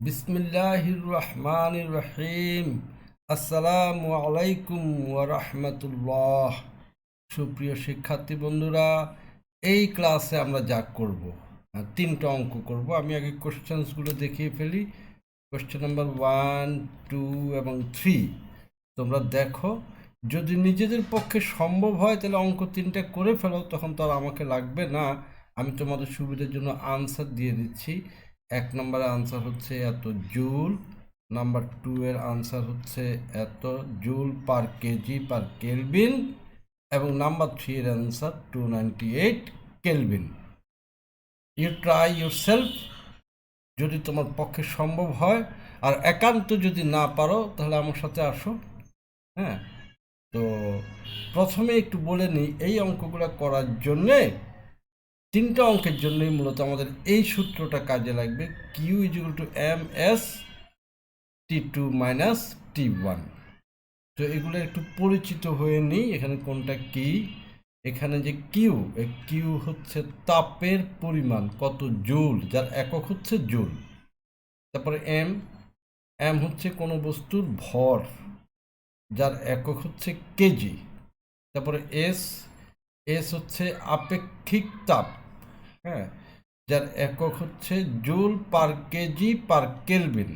বিসমিল্লাহির রহমানির রহিম আসসালামু আলাইকুম রাহমাতুল্লাহ। সুপ্রিয় শিক্ষার্থী বন্ধুরা, এই ক্লাসে আমরা যা করব তিনটা অঙ্ক করব। আমি আগে কোশ্চেন্সগুলো দেখিয়ে ফেলি। কোশ্চেন নাম্বার ওয়ান, টু এবং থ্রি। তোমরা দেখো, যদি নিজেদের পক্ষে সম্ভব হয় তাহলে অঙ্ক তিনটা করে ফেলো, তখন তো আর আমাকে লাগবে না। আমি তোমাদের সুবিধার জন্য আনসার দিয়ে দিচ্ছি। এক নম্বরের আনসার হচ্ছে এত জুল। নাম্বার টু এর আনসার হচ্ছে এত joule per KG per kelvin এবং নাম্বার থ্রি এর answer two ninety eight kelvin you try yourself যদি তোমার পক্ষে সম্ভব হয়, আর একান্ত যদি না পারো, তাহলে আমার সাথে আসো। হ্যাঁ? তো প্রথমে একটু বলে নিই, এই অঙ্কগুলো করার জন্যে তিনটা অঙ্কের জন্যই মূলত আমাদের এই সূত্রটা কাজে লাগবে Q equal to M S T two minus T one তো এগুলো একটু পরিচিত হয়ে নিই, এখানে কোনটা কি? এখানে যে কিউ এই কিউ হচ্ছে তাপের পরিমাণ, কত জুল, যার একক হচ্ছে জুল। তারপরে এম এম হচ্ছে কোনো বস্তুর ভর, যার একক হচ্ছে কেজি। তারপরে এস এস হচ্ছে আপেক্ষিক তাপ হ্যাঁ যার একক হচ্ছে joule per KG per kelvin.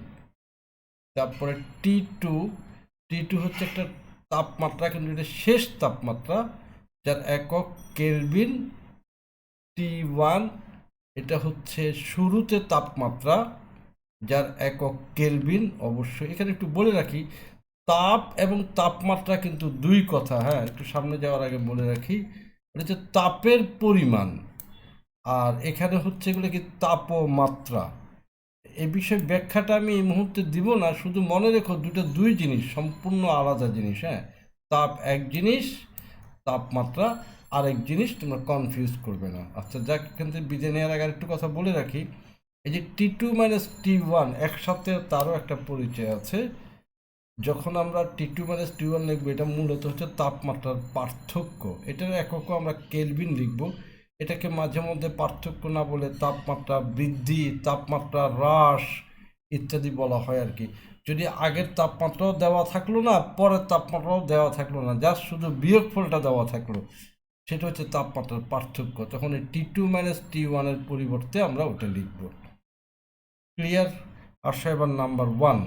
তারপরে টি টু টি টু হচ্ছে একটা তাপমাত্রা, কিন্তু এটা শেষ তাপমাত্রা, যার একক কেলভিন। টি ওয়ান এটা হচ্ছে শুরুতে তাপমাত্রা, যার একক কেলভিন। অবশ্যই এখানে একটু বলে রাখি, তাপ এবং তাপমাত্রা কিন্তু দুই কথা হ্যাঁ একটু সামনে যাওয়ার আগে বলে রাখি। এটা হচ্ছে তাপের পরিমাণ। আর এখানে হচ্ছে এগুলো কি তাপমাত্রা? এই বিষয়ে ব্যাখ্যাটা আমি এই মুহূর্তে দিব না, শুধু মনে রেখো দুটো দুই জিনিস, সম্পূর্ণ আলাদা জিনিস হ্যাঁ? তাপ এক জিনিস, তাপমাত্রা আরেক জিনিস, তোমরা কনফিউজ করবে না। আচ্ছা যাক, এখান থেকে নেওয়ার আগে একটু কথা বলে রাখি। এই যে T two minus T one একসাথে তারও একটা পরিচয় আছে। যখন আমরা T two minus T one লিখব, এটা মূলত হচ্ছে তাপমাত্রার পার্থক্য। এটার এককও আমরা কেলভিন লিখব। এটাকে মাঝে মধ্যে পার্থক্য না বলে তাপমাত্রা বৃদ্ধি, তাপমাত্রা হ্রাস ইত্যাদি বলা হয় আর কি। যদি আগের তাপমাত্রাও দেওয়া থাকল না, পরের তাপমাত্রাও দেওয়া থাকল না জাস্ট শুধু বিয়োগফলটা দেওয়া থাকল, সেটা হচ্ছে তাপমাত্রার পার্থক্য। তখন এই টি টু মাইনাস টি ওয়ানের পরিবর্তে আমরা ওটা লিখব। ক্লিয়ার আর এবার নাম্বার ওয়ান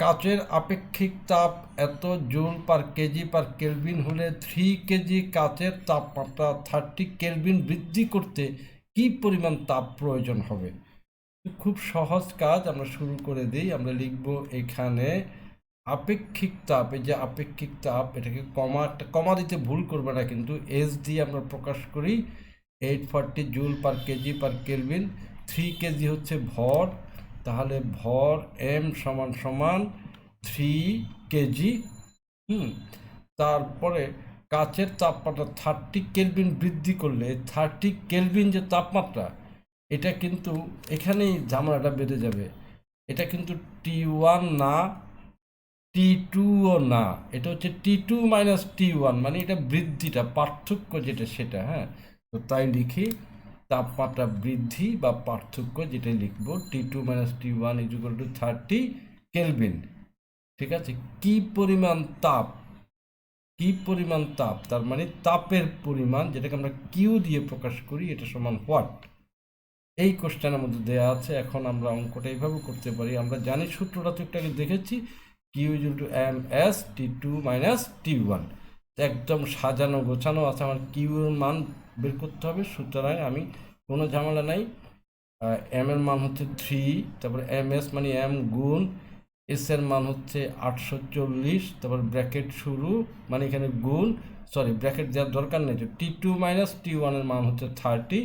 কাচের আপেক্ষিক তাপ এত joule per KG per kelvin হলে থ্রি কেজি কাচের তাপমাত্রা থার্টি কেলভিন বৃদ্ধি করতে কি পরিমাণ তাপ প্রয়োজন হবে? খুব সহজ কাজ, আমরা শুরু করে দিই। আমরা লিখব এখানে আপেক্ষিক তাপ, এই যে আপেক্ষিক তাপ, এটাকে কমা কমা দিতে ভুল করবে না, কিন্তু এস দিয়ে আমরা প্রকাশ করি। Eight forty joule per KG per kelvin three KG হচ্ছে ভর তাহলে ভর এম সমান সমান থ্রি কেজি হুম, তারপরে কাচের তাপমাত্রা থার্টি কেলভিন বৃদ্ধি করলে থার্টি কেলভিন যে তাপমাত্রা, এটা কিন্তু এখানেই ঝামেলাটা বেড়ে যাবে। এটা কিন্তু টি ওয়ান না টি টুও না, এটা হচ্ছে T two minus T one মানে এটা বৃদ্ধিটা, পার্থক্য যেটা সেটা হ্যাঁ তো তাই লিখি। তাপমাত্রা বৃদ্ধি বা পার্থক্য যেটা লিখব T two minus T one equal to thirty kelvin ঠিক আছে? কি পরিমাণ তাপ? কি পরিমাণ তাপ? তার মানে তাপের পরিমাণ যেটাকে আমরা কিউ দিয়ে প্রকাশ করি, এটা সমান হোয়াট এই কোশ্চেনের মধ্যে দেওয়া আছে। এখন আমরা অঙ্কটা এইভাবে করতে পারি। আমরা জানি সূত্রটা তো একটু দেখেছি। Q equal to M S T two minus T one একদম সাজানো গোছানো আছে। আমার কিউ এর মান বের করতে হবে। সুতরাং আমি কোনো ঝামেলা নাই। এম এর মান হচ্ছে থ্রি তারপরে এম এস মানে এম গুণ এস এর মান হচ্ছে আটশো চল্লিশ, তারপর ব্র্যাকেট শুরু মানে এখানে গুণ সরি ব্র্যাকেট দেওয়ার দরকার নেই। টি টু মাইনাস টি ওয়ানের মান হচ্ছে থার্টি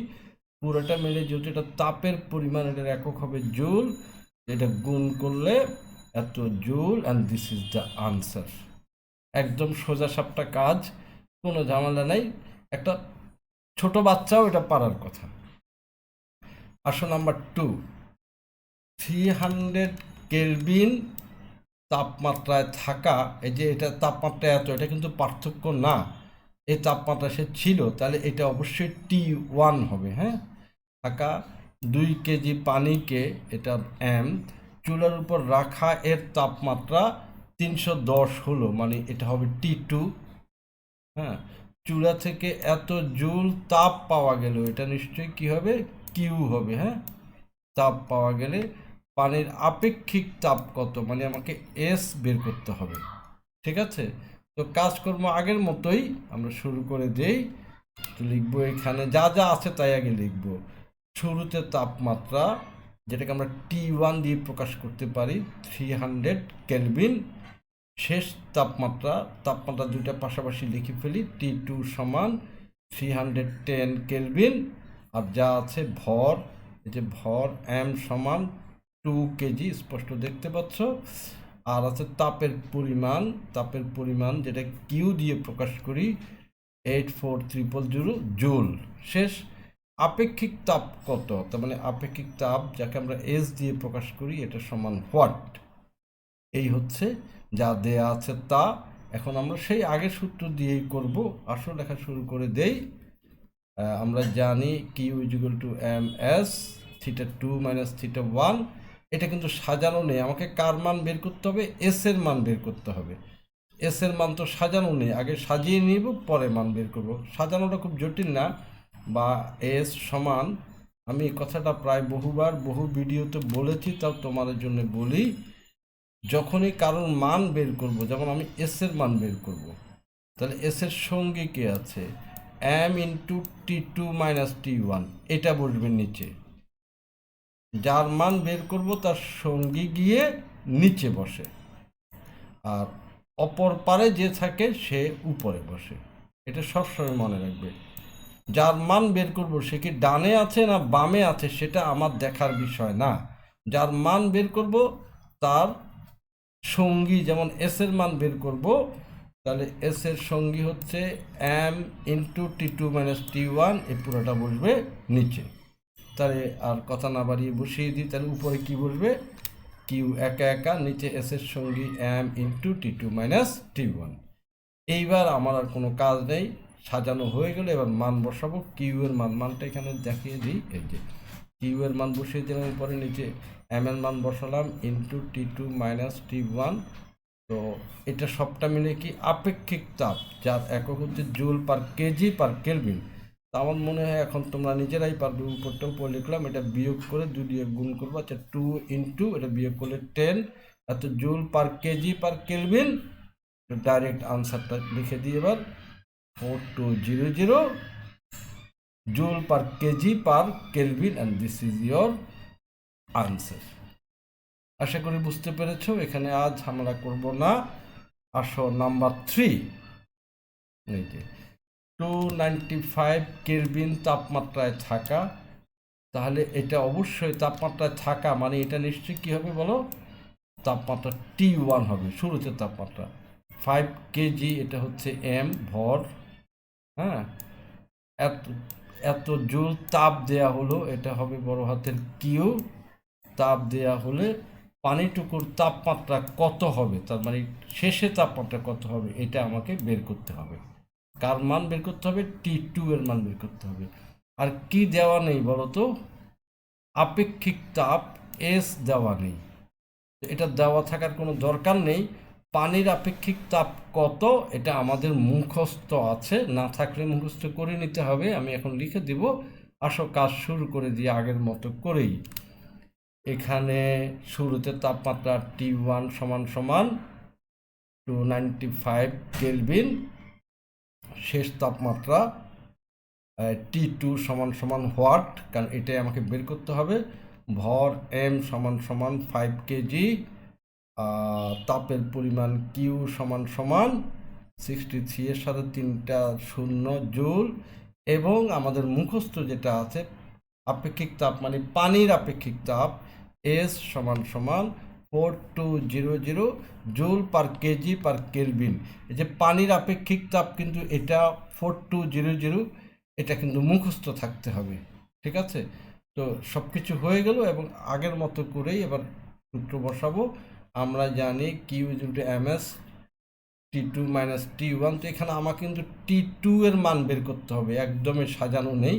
পুরোটা মিলে যেহেতু এটা তাপের পরিমাণ, এটার একক হবে জুল এটা গুণ করলে এত joule and this is the answer একদম সোজা সাপটা কাজ, কোনো ঝামেলা নাই। একটা ছোট বাচ্চাও এটা পারার কথা। আসো number two three hundred kelvin তাপমাত্রায় থাকা, এই যে এটা তাপমাত্রা এত, এটা কিন্তু পার্থক্য না। এই তাপমাত্রা সে ছিল, তাহলে এটা অবশ্যই টি ওয়ান হবে হ্যাঁ? থাকা দুই কেজি পানিকে এটা এম চুলার উপর রাখা এর তাপমাত্রা তিনশো দশ হলো মানে এটা হবে টি টু হ্যাঁ চূড়া থেকে এত জুল তাপ পাওয়া গেল, এটা নিশ্চয়ই কি হবে? কিউ হবে হ্যাঁ? তাপ পাওয়া গেলে পানির আপেক্ষিক তাপ কত? মানে আমাকে এস বের করতে হবে, ঠিক আছে? তো কাজকর্ম আগের মতোই আমরা শুরু করে দেই। তো লিখব এখানে, যা যা আছে তাই আগে লিখব। শুরুতে তাপমাত্রা, যেটাকে আমরা টি ওয়ান দিয়ে প্রকাশ করতে পারি থ্রি হান্ড্রেড কেলভিন শেষ তাপমাত্রা তাপমাত্রা দুইটা পাশাপাশি লিখে ফেলি টি টু সমান থ্রি হান্ড্রেড টেন কেলভিন আর যা আছে ভর, এই যে ভর এম সমান টু কেজি স্পষ্ট দেখতে পাচ্ছ? আর আছে তাপের পরিমাণ তাপের পরিমাণ যেটা কিউ দিয়ে প্রকাশ করি eight four triple zero joule শেষ, আপেক্ষিক তাপ কত? তার মানে আপেক্ষিক তাপ যাকে আমরা এস দিয়ে প্রকাশ করি, এটা সমান হোয়াট এই হচ্ছে যা দেয়া আছে তা। এখন আমরা সেই আগের সূত্র দিয়েই করব। আসল লেখা শুরু করে দেই। আমরা জানি Q equal to M S theta two minus theta one এটা কিন্তু সাজানো নেই। আমাকে কার মান বের করতে হবে? এস এর মান বের করতে হবে। এস এর মান তো সাজানো নেই। আগে সাজিয়ে নিব, পরে মান বের করব। সাজানোটা খুব জটিল না। বা এস সমান, আমি কথাটা প্রায় বহুবার, বহু ভিডিওতে বলেছি, তাও তোমাদের জন্য বলি। যখনই কারোর মান বের করব যেমন আমি এস এর মান বের করব, তাহলে এস এর সঙ্গে কে আছে? M into T two minus T one এটা বসবে নিচে। যার মান বের করব, তার সঙ্গী গিয়ে নিচে বসে। আর অপর পারে যে থাকে, সে উপরে বসে। এটা সবসময় মনে রাখবে। যার মান বের করব, সে কি ডানে আছে না বামে আছে, সেটা আমার দেখার বিষয় না। যার মান বের করব, তার সঙ্গী যেমন এস এর মান বের করব, তাহলে এস এর সঙ্গী হচ্ছে M into T two minus T one এই পুরোটা বসবে নিচে। তাহলে আর কথা না বাড়িয়ে বসিয়ে দিই, তাহলে উপরে কি বসবে? কিউ একা একা, নিচে এস এর সঙ্গী M into T two minus T one এইবার আমার আর কোনো কাজ নেই, সাজানো হয়ে গেলে, এবার মান বসাবো কিউ এর মান, মানটা এখানে দেখিয়ে দিই, এই যে। কিউ এর মান বসিয়ে দিলাম পরে নিচে, এম এর মান বসালাম into T two minus T one তো এটা সবটা মিলে কি আপেক্ষিক তাপ যার একক হচ্ছে joule per KG per kelvin তা আমার মনে হয় এখন তোমরা নিজেরাই পারবে উপরটা উপর লিখলাম, এটা বিয়োগ করে দুই দিয়ে গুণ করব আচ্ছা টু ইন্টু এটা বিয়োগ করলে টেন এত joule per KG per kelvin direct আনসারটা লিখে দিই এবার। Four two zero zero joule per KG per kelvin and this is your answer আশা করি বুঝতে পেরেছ, এখানে আজ আমরা করব না। আসো নাম্বার থ্রি এই যে টু নাইনটি ফাইভ কেলভিন তাপমাত্রায় থাকা। তাহলে এটা অবশ্যই তাপমাত্রায় থাকা মানে এটা নিশ্চয়ই কী হবে বলো? তাপমাত্রা টি ওয়ান হবে, শুরুতে তাপমাত্রা। ফাইভ কেজি এটা হচ্ছে এম ভর হ্যাঁ? এত এত জোর তাপ দেয়া হলো, এটা হবে বড় হাতের কিউ। তাপ দেয়া হলে পানিটুকুর তাপমাত্রা কত হবে? তার মানে শেষে তাপমাত্রা কত হবে? এটা আমাকে বের করতে হবে। কার মান বের করতে হবে? টি টু এর মান বের করতে হবে। আর কি দেওয়া নেই বলো তো আপেক্ষিক তাপ এস দেওয়া নেই। এটা দেওয়া থাকার কোনো দরকার নেই। পানির আপেক্ষিক তাপ কত, এটা আমাদের মুখস্থ আছে। না থাকলে মুখস্থ করে নিতে হবে। আমি এখন লিখে দিব। আসো, কাজ শুরু করে দিয়ে আগের মতো করেই। এখানে শুরুতে তাপমাত্রা টি ওয়ান সমান সমান টু নাইনটি ফাইভ কেলভিন শেষ তাপমাত্রা টি টু সমান সমান হোয়াট কারণ এটাই আমাকে বের করতে হবে। ভর এম সমান সমান ফাইভ কেজি তাপের পরিমাণ কিউ সমান সমান সিক্সটি থ্রি এর সাথে তিনটা শূন্য জুল এবং আমাদের মুখস্থ যেটা আছে আপেক্ষিক তাপ মানে পানির আপেক্ষিক তাপ এস সমান সমান four two zero zero joule per KG per kelvin এই যে পানির আপেক্ষিক তাপ কিন্তু এটা ফোর টু জিরো জিরো এটা কিন্তু মুখস্থ থাকতে হবে, ঠিক আছে? তো সব কিছু হয়ে গেল এবং আগের মতো করেই এবার সূত্র বসাবো। আমরা জানি Q is to M S T two minus T one তো এখানে আমাকে কিন্তু টি টু এর মান বের করতে হবে, একদমই সাজানো নেই,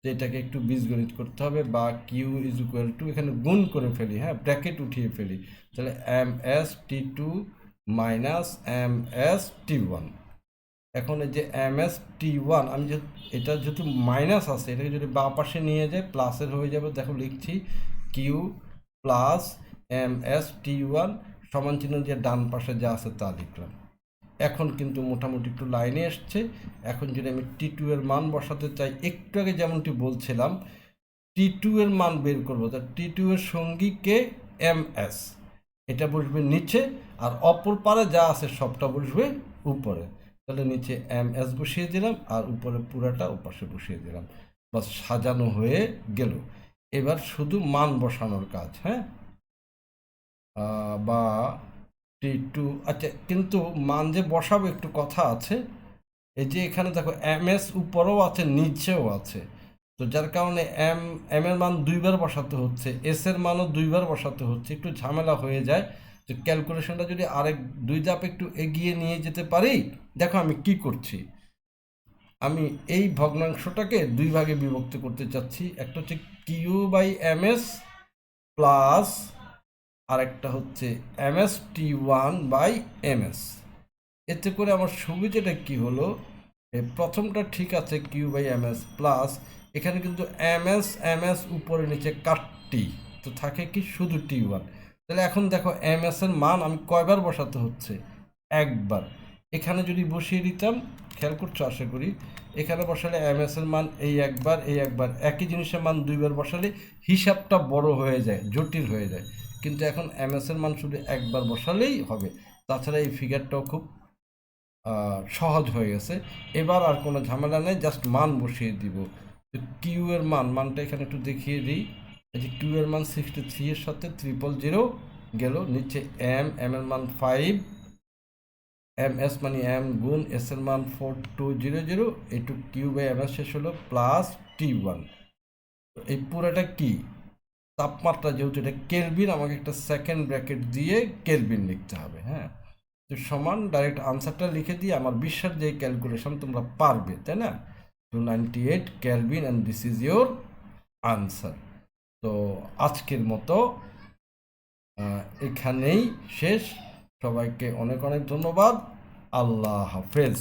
তো এটাকে একটু বীজগণিত করতে হবে, বা কিউ ইজ ইকুয়াল টু এখানে গুণ করে ফেলি হ্যাঁ ব্র্যাকেট উঠিয়ে ফেলি, তাহলে M S T two minus M S T one এখন এই যে এম এস টি ওয়ান আমি যে, এটা যেহেতু মাইনাস আছে, এটাকে যদি বাঁ পাশে নিয়ে যাই প্লাসের হয়ে যাবে, দেখো লিখছি Q plus M S T one সমান চিহ্ন দিয়ে ডান পাশে যা আছে তা লিখলাম। এখন কিন্তু মোটামুটি একটু লাইনে এসছে। এখন যদি আমি টি টু এর মান বসাতে চাই, একটু আগে যেমনটি বলছিলাম, টি টু এর মান বের করব। তা টি টু এর সঙ্গী কে? M S. এটা বসবে নিচে আর অপর পারে যা আছে সবটা বসবে উপরে। তাহলে নিচে এম এস বসিয়ে দিলাম আর উপরে পুরাটা ওপাশে বসিয়ে দিলাম। বাস সাজানো হয়ে গেল। এবার শুধু মান বসানোর কাজ হ্যাঁ? বা টি টু আচ্ছা কিন্তু মান যে বসাবো একটু কথা আছে। এই যে এখানে দেখো, এম এস উপরেও আছে, নিচেও আছে। তো যার কারণে এম এম এর মান দুইবার বসাতে হচ্ছে, এস এর মানও দুইবার বসাতে হচ্ছে। একটু ঝামেলা হয়ে যায়। তো ক্যালকুলেশনটা যদি আরেক দুই ধাপ একটু এগিয়ে নিয়ে যেতে পারি, দেখো আমি কি করছি। আমি এই ভগ্নাংশটাকে দুই ভাগে বিভক্ত করতে চাচ্ছি। একটা হচ্ছে Q by M S plus আর একটা হচ্ছে M S T one by M S এতে করে আমার সুবিধাটা কি হলো? প্রথমটা ঠিক আছে Q by M S plus, এখানে কিন্তু এম এস এম এস উপরে নিচে কাটটি, তো থাকে কি শুধু টি ওয়ান। তাহলে এখন দেখো এম এর মান আমি কয়বার বসাতে হচ্ছে? একবার। এখানে যদি বসিয়ে দিতাম, খেয়াল করছ আশা করি, এখানে বসালে এম এস এর মান এই একবার এই একবার, একই জিনিসের মান দুইবার বসালে হিসাবটা বড় হয়ে যায়, জটিল হয়ে যায়। কিন্তু এখন এম এর মান শুধু একবার বসালেই হবে। তাছাড়া এই ফিগারটাও খুব সহজ হয়ে গেছে। এবার আর কোনো ঝামেলা নেই জাস্ট মান বসিয়ে দিব। কিউ এর মান, মানটা এখানে একটু দেখিয়ে দিই। এই যে কিউ এর মান সিক্সটি থ্রি এর সাথে ট্রিপল জিরো গেল, নিচে এম এম এর মান ফাইভ এম এস মানে এম গুণ এস এর মান ফোর টু জিরো জিরো এইটু কিউ বাই এম এস শেষ হলো প্লাস টি ওয়ান এই পুরোটা কি? তাপমাত্রা যেহেতু এটা কেলভিন আমাকে একটা সেকেন্ড ব্র্যাকেট দিয়ে কেলভিন লিখতে হবে হ্যাঁ? তো সমান ডাইরেক্ট আনসারটা লিখে দিয়ে আমার বিশ্বাস যে ক্যালকুলেশন তোমরা পারবে, তাই না? Two ninety eight Calvin and this is your answer তো আজকের মতো এখানেই শেষ। সবাইকে অনেক অনেক ধন্যবাদ। আল্লাহ হাফেজ।